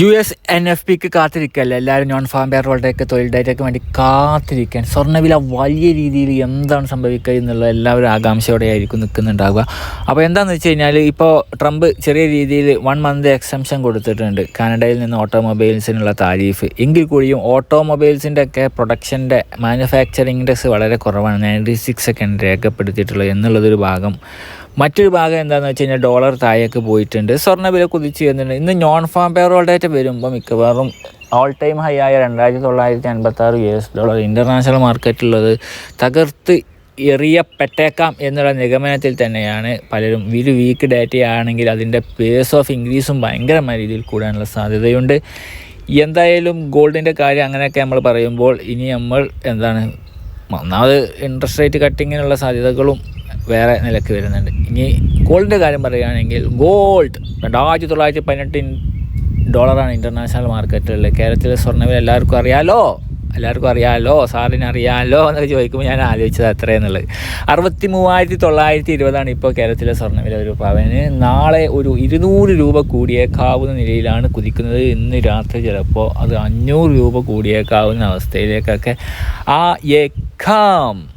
U S N F പിക്ക് കാത്തിരിക്കല്ലേ? എല്ലാവരും നോൺ ഫാം പേറോളുടെയൊക്കെ തൊഴിൽ ഡേറ്റയ്ക്ക് വേണ്ടി കാത്തിരിക്കാൻ. സ്വർണവില വലിയ രീതിയിൽ എന്താണ് സംഭവിക്കുക എന്നുള്ള എല്ലാവരും ആകാംക്ഷയോടെ ആയിരിക്കും നിൽക്കുന്നുണ്ടാവുക. അപ്പോൾ എന്താണെന്ന് വെച്ച് കഴിഞ്ഞാൽ ഇപ്പോൾ ട്രംപ് ചെറിയ രീതിയിൽ വൺ മന്ത് എക്സംഷൻ കൊടുത്തിട്ടുണ്ട്. കാനഡയിൽ നിന്ന് ഓട്ടോമൊബൈൽസിനുള്ള താരീഫ്. എങ്കിൽ കൂടിയും ഓട്ടോമൊബൈൽസിന്റെ ഒക്കെ പ്രൊഡക്ഷന്റെ മാനുഫാക്ചറിംഗ് ഇൻഡെക്സ് വളരെ കുറവാണ്. നയന്റി സിക്സ് ഒക്കെയാണ് രേഖപ്പെടുത്തിയിട്ടുള്ളത് എന്നുള്ളതൊരു ഭാഗം. മറ്റൊരു ഭാഗം എന്താണെന്ന് വെച്ച് കഴിഞ്ഞാൽ ഡോളർ താഴേക്ക് പോയിട്ടുണ്ട്. സ്വർണവില കുതിച്ച് വരുന്നുണ്ട്. ഇന്ന് നോൺ ഫാം പേറോൾ ഡേറ്റ വരുമ്പോൾ മിക്കവാറും ഓൾ ടൈം ഹൈ ആയ രണ്ടായിരത്തി തൊള്ളായിരത്തി അൻപത്തി ആറ് യു എസ് ഡോളർ ഇന്റർനാഷണൽ മാർക്കറ്റിലുള്ളത് തകർത്ത് എറിയപ്പെട്ടേക്കാം എന്നുള്ള നിഗമനത്തിൽ തന്നെയാണ് പലരും. ഒരു വീക്ക് ഡേറ്റ ആണെങ്കിൽ അതിന്റെ പേസ് ഓഫ് ഇൻക്രീസും ഭയങ്കരമായ രീതിയിൽ കൂടാനുള്ള സാധ്യതയുണ്ട്. എന്തായാലും ഗോൾഡിന്റെ കാര്യം അങ്ങനെയൊക്കെ നമ്മൾ പറയുമ്പോൾ ഇനി നമ്മൾ എന്താണ് ഒന്നാമത് ഇൻട്രസ്റ്റ് റേറ്റ് കട്ടിങ്ങിനുള്ള സാധ്യതകളും വേറെ നിലയ്ക്ക് വരുന്നുണ്ട്. ഇനി ഗോൾഡിന്റെ കാര്യം പറയുകയാണെങ്കിൽ ഗോൾഡ് രണ്ടായിരത്തി തൊള്ളായിരത്തി പതിനെട്ട് ഡോളറാണ് ഇന്റർനാഷണൽ മാർക്കറ്റിൽ കേരളത്തിലെ സ്വർണവില എല്ലാവർക്കും അറിയാലോ? എല്ലാവർക്കും അറിയാമല്ലോ സാറിന് അറിയാമല്ലോ എന്നൊക്കെ ചോദിക്കുമ്പോൾ ഞാൻ ആലോചിച്ചത് അത്രയെന്നുള്ളത് അറുപത്തി മൂവായിരത്തി തൊള്ളായിരത്തി ഇരുപതാണ് ഇപ്പോൾ കേരളത്തിലെ സ്വർണവില ഒരു പവന് നാളെ ഒരു ഇരുന്നൂറ് രൂപ കൂടിയേക്കാവുന്ന നിലയിലാണ് കുതിക്കുന്നത്. ഇന്ന് രാത്രി ചിലപ്പോൾ അത് അഞ്ഞൂറ് രൂപ കൂടിയേക്കാവുന്ന അവസ്ഥയിലേക്കൊക്കെ ആ എക്കാം